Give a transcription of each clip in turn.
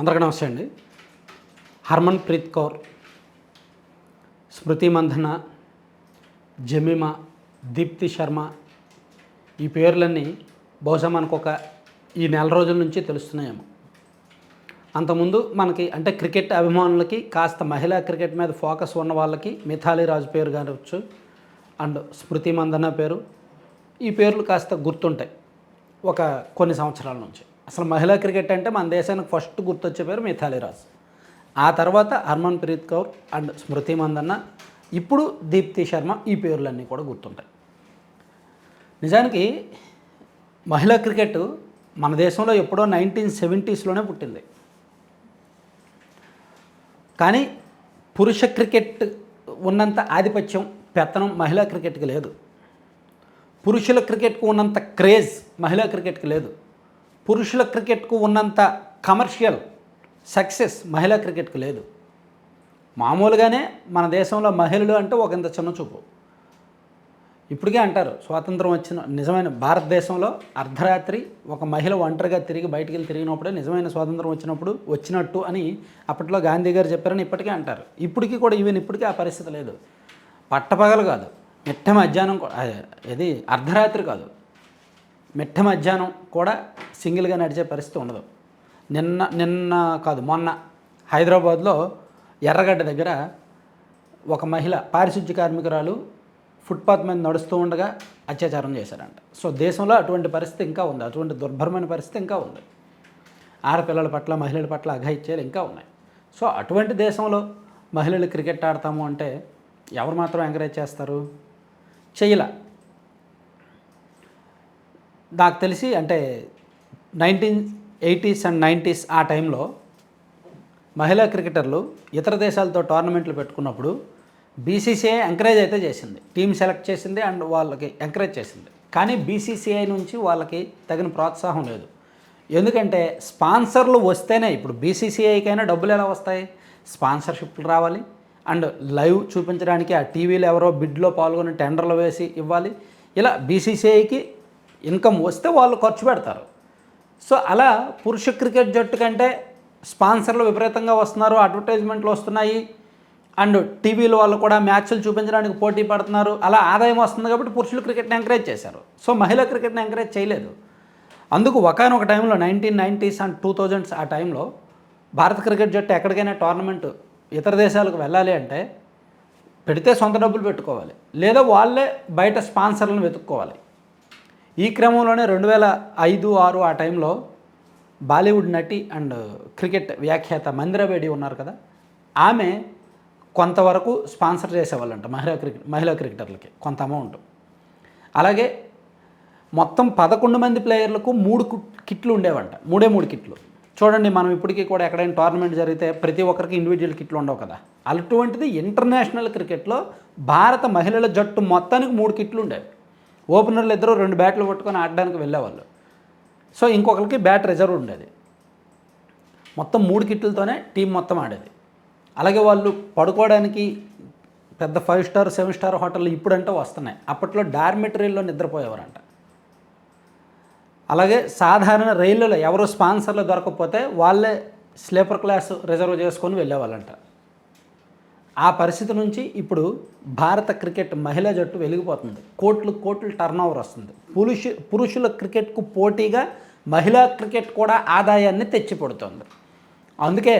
అందరికీ నమస్తే అండి. హర్మన్ ప్రీత్ కౌర్ స్మృతి మంధన జమీమా దీప్తి శర్మ ఈ పేర్లన్నీ బహుశా మనకు ఒక ఈ నెల రోజుల నుంచి తెలుస్తున్నాయేమో. అంతకుముందు మనకి అంటే క్రికెట్ అభిమానులకి కాస్త మహిళా క్రికెట్ మీద ఫోకస్ ఉన్న వాళ్ళకి మిథాలీ రాజు పేరు కావచ్చు అండ్ స్మృతి మంధన పేరు ఈ పేర్లు కాస్త గుర్తుంటాయి ఒక కొన్ని సంవత్సరాల నుంచి. అసలు మహిళా క్రికెట్ అంటే మన దేశానికి ఫస్ట్ గుర్తొచ్చే పేరు మిథాలీ రాజ్. ఆ తర్వాత హర్మన్ ప్రీత్ కౌర్ అండ్ స్మృతి మందన్న. ఇప్పుడు దీప్తి శర్మ ఈ పేర్లన్నీ కూడా గుర్తుంటాయి. నిజానికి మహిళా క్రికెట్ మన దేశంలో ఎప్పుడో నైన్టీన్ సెవెంటీస్లోనే పుట్టింది. కానీ పురుష క్రికెట్ ఉన్నంత ఆధిపత్యం పెత్తనం మహిళా క్రికెట్కి లేదు. పురుషుల క్రికెట్కు ఉన్నంత క్రేజ్ మహిళా క్రికెట్కి లేదు. పురుషుల క్రికెట్కు ఉన్నంత కమర్షియల్ సక్సెస్ మహిళా క్రికెట్కు లేదు. మామూలుగానే మన దేశంలో మహిళలు అంటే ఒక ఇంత చిన్న చూపు. ఇప్పటికే అంటారు స్వాతంత్రం వచ్చిన నిజమైన భారతదేశంలో అర్ధరాత్రి ఒక మహిళ ఒంటరిగా తిరిగి బయటికి వెళ్ళి తిరిగినప్పుడే నిజమైన స్వాతంత్రం వచ్చినప్పుడు వచ్చినట్టు అని అప్పట్లో గాంధీ గారు చెప్పారని ఇప్పటికే అంటారు. ఇప్పటికీ కూడా ఈవెన్ ఇప్పటికీ ఆ పరిస్థితి లేదు. పట్టపగలు కాదు. మిట్ట మధ్యాహ్నం ఇది అర్ధరాత్రి కాదు. మిట్ట మధ్యాహ్నం కూడా సింగిల్గా నడిచే పరిస్థితి ఉండదు. నిన్న నిన్న కాదు మొన్న హైదరాబాద్లో ఎర్రగడ్డ దగ్గర ఒక మహిళ పారిశుద్ధ్య కార్మికురాలు ఫుట్పాత్ మీద నడుస్తూ ఉండగా అత్యాచారం చేశారంట. సో దేశంలో అటువంటి పరిస్థితి ఇంకా ఉంది. అటువంటి దుర్భరమైన పరిస్థితి ఇంకా ఉంది. ఆడపిల్లల పట్ల మహిళల పట్ల అఘాయిత్యాలు ఇంకా ఉన్నాయి. సో అటువంటి దేశంలో మహిళలు క్రికెట్ ఆడతాము అంటే ఎవరు మాత్రం ఎంకరేజ్ చేస్తారు? చేయలే. నాకు తెలిసి అంటే నైన్టీన్ ఎయిటీస్ అండ్ నైంటీస్ ఆ టైంలో మహిళా క్రికెటర్లు ఇతర దేశాలతో టోర్నమెంట్లు పెట్టుకున్నప్పుడు బీసీసీఐ ఎంకరేజ్ అయితే చేసింది. టీం సెలెక్ట్ చేసింది అండ్ వాళ్ళకి ఎంకరేజ్ చేసింది. కానీ బీసీసీఐ నుంచి వాళ్ళకి తగిన ప్రోత్సాహం లేదు. ఎందుకంటే స్పాన్సర్లు వస్తేనే ఇప్పుడు బీసీసీఐకైనా డబ్బులు ఎలా వస్తాయి? స్పాన్సర్షిప్లు రావాలి. అండ్ లైవ్ చూపించడానికి ఆ టీవీలో ఎవరో బిడ్లో పాల్గొని టెండర్లు వేసి ఇవ్వాలి. ఇలా బీసీసీఐకి ఇన్కమ్ వస్తే వాళ్ళు ఖర్చు పెడతారు. సో అలా పురుష క్రికెట్ జట్టు కంటే స్పాన్సర్లు విపరీతంగా వస్తున్నారు అడ్వర్టైజ్మెంట్లు వస్తున్నాయి. అండ్ టీవీలు వాళ్ళు కూడా మ్యాచ్లు చూపించడానికి పోటీ పడుతున్నారు. అలా ఆదాయం వస్తుంది కాబట్టి పురుషులు క్రికెట్ని ఎంకరేజ్ చేశారు. సో మహిళా క్రికెట్ని ఎంకరేజ్ చేయలేదు. అందుకు ఒకనొక టైంలో nineteen nineties and two thousands ఆ టైంలో భారత క్రికెట్ జట్టు ఎక్కడికైనా టోర్నమెంట్ ఇతర దేశాలకు వెళ్ళాలి అంటే పెడితే సొంత డబ్బులు పెట్టుకోవాలి. లేదా వాళ్ళే బయట స్పాన్సర్లను వెతుక్కోవాలి. ఈ క్రమంలోనే రెండు వేల ఐదు ఆరు ఆ టైంలో బాలీవుడ్ నటి అండ్ క్రికెట్ వ్యాఖ్యాత మందిరవేడి ఉన్నారు కదా. ఆమె కొంతవరకు స్పాన్సర్ చేసేవాళ్ళంట మహిళా క్రికెట్ మహిళా క్రికెటర్లకి కొంత అమౌంట్. అలాగే మొత్తం పదకొండు మంది ప్లేయర్లకు మూడు కిట్లు ఉండేవంట. మూడే మూడు కిట్లు. చూడండి మనం ఇప్పటికీ కూడా ఎక్కడైనా టోర్నమెంట్ జరిగితే ప్రతి ఒక్కరికి ఇండివిజువల్ కిట్లు ఉండవు కదా. అటువంటిది ఇంటర్నేషనల్ క్రికెట్లో భారత మహిళల జట్టు మొత్తానికి మూడు కిట్లు ఉండేవి. ఓపెనర్లు ఇద్దరు రెండు బ్యాట్లు పట్టుకొని ఆడడానికి వెళ్ళేవాళ్ళు. సో ఇంకొకరికి బ్యాట్ రిజర్వ్ ఉండేది. మొత్తం మూడు కిట్లతోనే టీం మొత్తం ఆడేది. అలాగే వాళ్ళు పడుకోవడానికి పెద్ద ఫైవ్ స్టార్ సెవెన్ స్టార్ హోటళ్ళు ఇప్పుడంటే వస్తున్నాయి. అప్పట్లో డార్మెటరీల్లో నిద్రపోయేవారంట. అలాగే సాధారణ రైళ్ళలో ఎవరు స్పాన్సర్లు దొరకకపోతే వాళ్ళే స్లీపర్ క్లాస్ రిజర్వ్ చేసుకొని వెళ్ళేవాళ్ళంట. ఆ పరిస్థితి నుంచి ఇప్పుడు భారత క్రికెట్ మహిళా జట్టు వెలిగిపోతుంది. కోట్లు కోట్లు టర్న్ ఓవర్ వస్తుంది. పురుష పురుషుల క్రికెట్కు పోటీగా మహిళా క్రికెట్ కూడా ఆదాయాన్ని తెచ్చిపెడుతుంది. అందుకే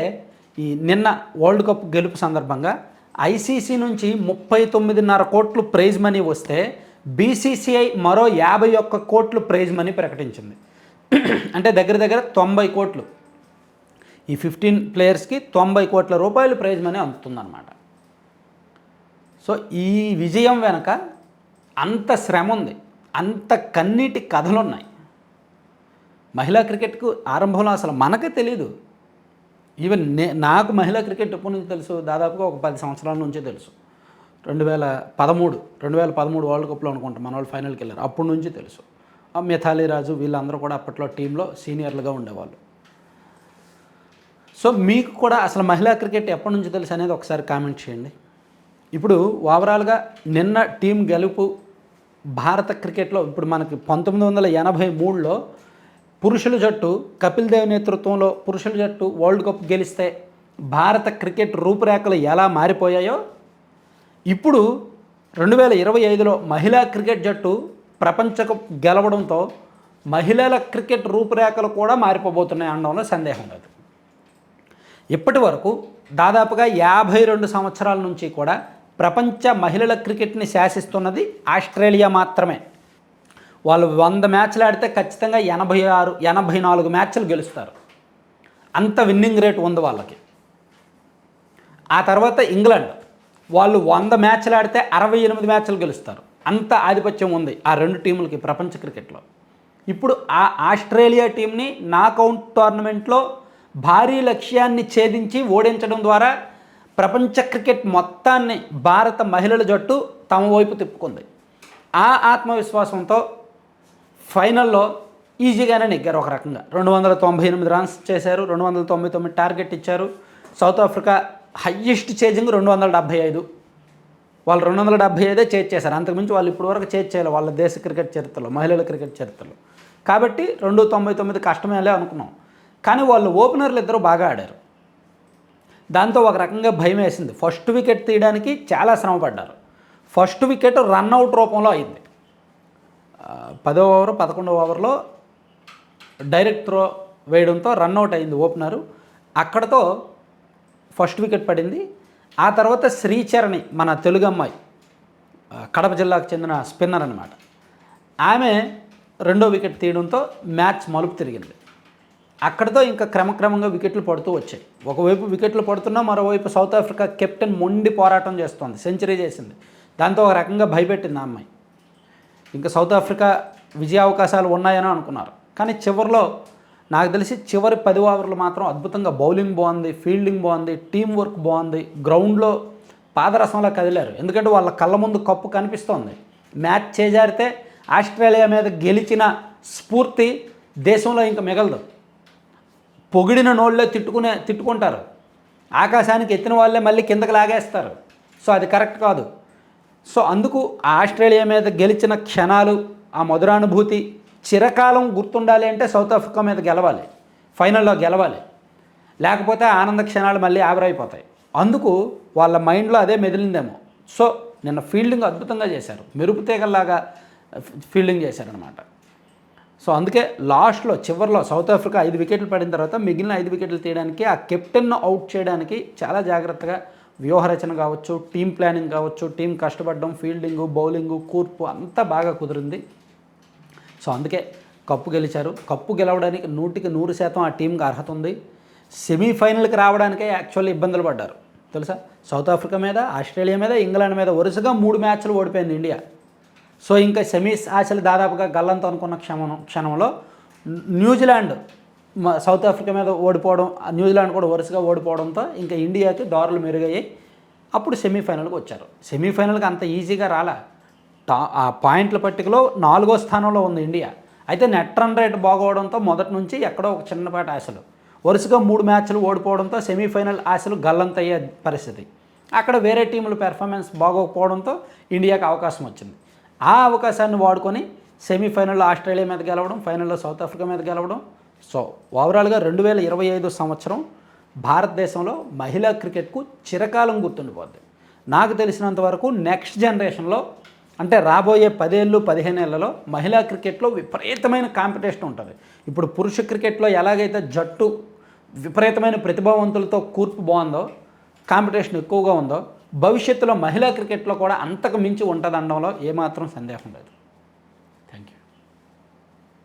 ఈ నిన్న వరల్డ్ కప్ గెలుపు సందర్భంగా ఐసీసీ నుంచి ముప్పై తొమ్మిదిన్నర కోట్లు ప్రైజ్ మనీ వస్తే బీసీసీఐ మరో యాభై ఒక్క కోట్లు ప్రైజ్ మనీ ప్రకటించింది. అంటే దగ్గర దగ్గర తొంభై కోట్లు. ఈ ఫిఫ్టీన్ ప్లేయర్స్కి తొంభై కోట్ల రూపాయలు ప్రైజ్ మనీ అందుతుందన్నమాట. సో ఈ విజయం వెనక అంత శ్రమ ఉంది. అంత కన్నీటి కథలు ఉన్నాయి మహిళా క్రికెట్కు ఆరంభంలో అసలు మనకే తెలియదు ఈవెన్ నే నాకు మహిళా క్రికెట్ ఎప్పటి నుంచి తెలుసు? దాదాపుగా ఒక పది సంవత్సరాల నుంచే తెలుసు. రెండు వేల పదమూడు రెండు వేల పదమూడు వరల్డ్ కప్లో అనుకుంటాం మన వాళ్ళు ఫైనల్కి వెళ్ళారు. అప్పటి నుంచి తెలుసు. ఆ మిథాలీ రాజు వీళ్ళందరూ కూడా అప్పట్లో టీంలో సీనియర్లుగా ఉండేవాళ్ళు. సో మీకు కూడా అసలు మహిళా క్రికెట్ ఎప్పటి నుంచి తెలుసు అనేది ఒకసారి కామెంట్ చేయండి. ఇప్పుడు ఓవరాల్గా నిన్న టీం గెలుపు భారత క్రికెట్లో ఇప్పుడు మనకి పంతొమ్మిది వందల ఎనభై మూడులో పురుషుల జట్టు కపిల్ దేవ్ నేతృత్వంలో పురుషుల జట్టు వరల్డ్ కప్ గెలిస్తే భారత క్రికెట్ రూపురేఖలు ఎలా మారిపోయాయో ఇప్పుడు రెండు వేల ఇరవై ఐదులో మహిళా క్రికెట్ జట్టు ప్రపంచ కప్ గెలవడంతో మహిళల క్రికెట్ రూపురేఖలు కూడా మారిపోబోతున్నాయి అనడంలో సందేహం లేదు. ఇప్పటి వరకు దాదాపుగా యాభై రెండు సంవత్సరాల నుంచి కూడా ప్రపంచ మహిళల క్రికెట్ని శాసిస్తున్నది ఆస్ట్రేలియా మాత్రమే. వాళ్ళు వంద మ్యాచ్లు ఆడితే ఖచ్చితంగా ఎనభై ఆరు ఎనభై నాలుగు మ్యాచ్లు గెలుస్తారు. అంత విన్నింగ్ రేట్ ఉంది వాళ్ళకి. ఆ తర్వాత ఇంగ్లాండ్. వాళ్ళు వంద మ్యాచ్లు ఆడితే అరవై ఎనిమిది మ్యాచ్లు గెలుస్తారు. అంత ఆధిపత్యం ఉంది ఆ రెండు టీములకి ప్రపంచ క్రికెట్లో. ఇప్పుడు ఆ ఆస్ట్రేలియా టీంని నాకౌట్ టోర్నమెంట్లో భారీ లక్ష్యాన్ని ఛేదించి ఓడించడం ద్వారా ప్రపంచ క్రికెట్ మొత్తాన్ని భారత మహిళల జట్టు తమ వైపు తిప్పుకుంది. ఆ ఆత్మవిశ్వాసంతో ఫైనల్లో ఈజీగానే నెగ్గారు ఒక రకంగా. రెండు వందల తొంభై ఎనిమిది రన్స్ చేశారు రెండు వందల తొంభై తొమ్మిది టార్గెట్ ఇచ్చారు. సౌత్ ఆఫ్రికా హయ్యెస్ట్ చేజింగ్ రెండు వందల డెబ్భై ఐదు. వాళ్ళు రెండు వందల డెబ్భై ఐదే చేజ్ చేశారు. అంతకుమించి వాళ్ళు ఇప్పటివరకు చేజ్ చేయాలి వాళ్ళ దేశ క్రికెట్ చరిత్రలో మహిళల క్రికెట్ చరిత్రలో. కాబట్టి రెండు తొంభై తొమ్మిది కష్టమేలే అనుకున్నాం. కానీ వాళ్ళు ఓపెనర్లు ఇద్దరు బాగా ఆడారు. దాంతో ఒక రకంగా భయం వేసింది. ఫస్ట్ వికెట్ తీయడానికి చాలా శ్రమ పడ్డారు ఫస్ట్ వికెట్ రన్అవుట్ రూపంలో అయింది. పదో ఓవర్ పదకొండవ ఓవర్లో డైరెక్ట్ త్రో వేయడంతో రన్అట్ అయింది ఓపెనరు. అక్కడతో ఫస్ట్ వికెట్ పడింది. ఆ తర్వాత శ్రీచరణి మన తెలుగు అమ్మాయి కడప జిల్లాకు చెందిన స్పిన్నర్ అనమాట ఆమె రెండో వికెట్ తీయడంతో మ్యాచ్ మలుపు తిరిగింది. అక్కడతో ఇంకా క్రమక్రమంగా వికెట్లు పడుతూ వచ్చాయి. ఒకవైపు వికెట్లు పడుతున్నా మరోవైపు సౌత్ ఆఫ్రికా కెప్టెన్ మొండి పోరాటం చేస్తోంది సెంచరీ చేసింది. దాంతో ఒక రకంగా భయపెట్టింది ఆ అమ్మాయి. ఇంకా సౌత్ ఆఫ్రికా విజయ అవకాశాలు ఉన్నాయని అనుకున్నారు. కానీ చివరిలో నాకు తెలిసి చివరి పది ఓవర్లు మాత్రం అద్భుతంగా బౌలింగ్ బాగుంది ఫీల్డింగ్ బాగుంది టీం వర్క్ బాగుంది గ్రౌండ్లో పాదరసంలో కదిలారు. ఎందుకంటే వాళ్ళ కళ్ళ ముందు కప్పు కనిపిస్తోంది. మ్యాచ్ చేజారితే ఆస్ట్రేలియా మీద గెలిచిన స్ఫూర్తి దేశంలో ఇంకా మిగలదు. పొగిడిన నోళ్ళే తిట్టుకునే తిట్టుకుంటారు. ఆకాశానికి ఎత్తిన వాళ్ళే మళ్ళీ కిందకి లాగేస్తారు. సో అది కరెక్ట్ కాదు. సో అందుకు ఆ ఆస్ట్రేలియా మీద గెలిచిన క్షణాలు ఆ మధురానుభూతి చిరకాలం గుర్తుండాలి అంటే సౌత్ ఆఫ్రికా మీద గెలవాలి. ఫైనల్లో గెలవాలి. లేకపోతే ఆనంద క్షణాలు మళ్ళీ ఆవిరైపోతాయి. అందుకు వాళ్ళ మైండ్లో అదే మెదిలిందేమో. సో నిన్న ఫీల్డింగ్ అద్భుతంగా చేశారు. మెరుపు తీగల్లాగా ఫీల్డింగ్ చేశారనమాట సో అందుకే లాస్ట్లో చివరిలో సౌత్ ఆఫ్రికా ఐదు వికెట్లు పడిన తర్వాత మిగిలిన ఐదు వికెట్లు తీయడానికి ఆ కెప్టెన్ను అవుట్ చేయడానికి చాలా జాగ్రత్తగా వ్యూహరచన కావచ్చు టీం ప్లానింగ్ కావచ్చు టీం కష్టపడడం ఫీల్డింగు బౌలింగు కూర్పు అంతా బాగా కుదిరింది. సో అందుకే కప్పు గెలిచారు. కప్పు గెలవడానికి నూటికి నూరు శాతం ఆ టీంకి అర్హత ఉంది. సెమీఫైనల్కి రావడానికే యాక్చువల్లీ ఇబ్బందులు పడ్డారు. తెలుసా? సౌత్ ఆఫ్రికా మీద ఆస్ట్రేలియా మీద ఇంగ్లాండ్ మీద వరుసగా మూడు మ్యాచ్లు ఓడిపోయింది ఇండియా. సో ఇంకా సెమీస్ ఆశలు దాదాపుగా గల్లంతో అనుకున్న క్షమం క్షణంలో న్యూజిలాండ్ సౌత్ ఆఫ్రికా మీద ఓడిపోవడం ఆ న్యూజిలాండ్ కూడా వరుసగా ఓడిపోవడంతో ఇంకా ఇండియాకి దారులు మెరుగయ్యాయి. అప్పుడు సెమీఫైనల్కి వచ్చారు. సెమీఫైనల్కి అంత ఈజీగా రాలా. టా ఆ పాయింట్ల పట్టికలో నాలుగో స్థానంలో ఉంది ఇండియా. అయితే నెట్ రన్ రేట్ బాగోవడంతో మొదటి నుంచి ఎక్కడో ఒక చిన్నపాటి ఆశలు. వరుసగా మూడు మ్యాచ్లు ఓడిపోవడంతో సెమీఫైనల్ ఆశలు గల్లంతయ్యే పరిస్థితి. అక్కడ వేరే టీముల పెర్ఫార్మెన్స్ బాగోకపోవడంతో ఇండియాకి అవకాశం వచ్చింది. ఆ అవకాశాన్ని వాడుకొని సెమీఫైనల్లో ఆస్ట్రేలియా మీద గెలవడం ఫైనల్లో సౌత్ ఆఫ్రికా మీద గెలవడం. సో ఓవరాల్గా రెండు వేల ఇరవై ఐదు సంవత్సరం భారతదేశంలో మహిళా క్రికెట్కు చిరకాలం గుర్తుండిపోద్ది. నాకు తెలిసినంత వరకు నెక్స్ట్ జనరేషన్లో అంటే రాబోయే పదేళ్ళు పదిహేనేళ్ళలో మహిళా క్రికెట్లో విపరీతమైన కాంపిటీషన్ ఉంటుంది. ఇప్పుడు పురుష క్రికెట్లో ఎలాగైతే జట్టు విపరీతమైన ప్రతిభావంతులతో కూర్పు బాగుందో కాంపిటీషన్ ఎక్కువగా ఉందో భవిష్యత్తులో మహిళా క్రికెట్లో కూడా అంతకు మించి ఉంటుంది అనడంలో ఏమాత్రం సందేహం లేదు.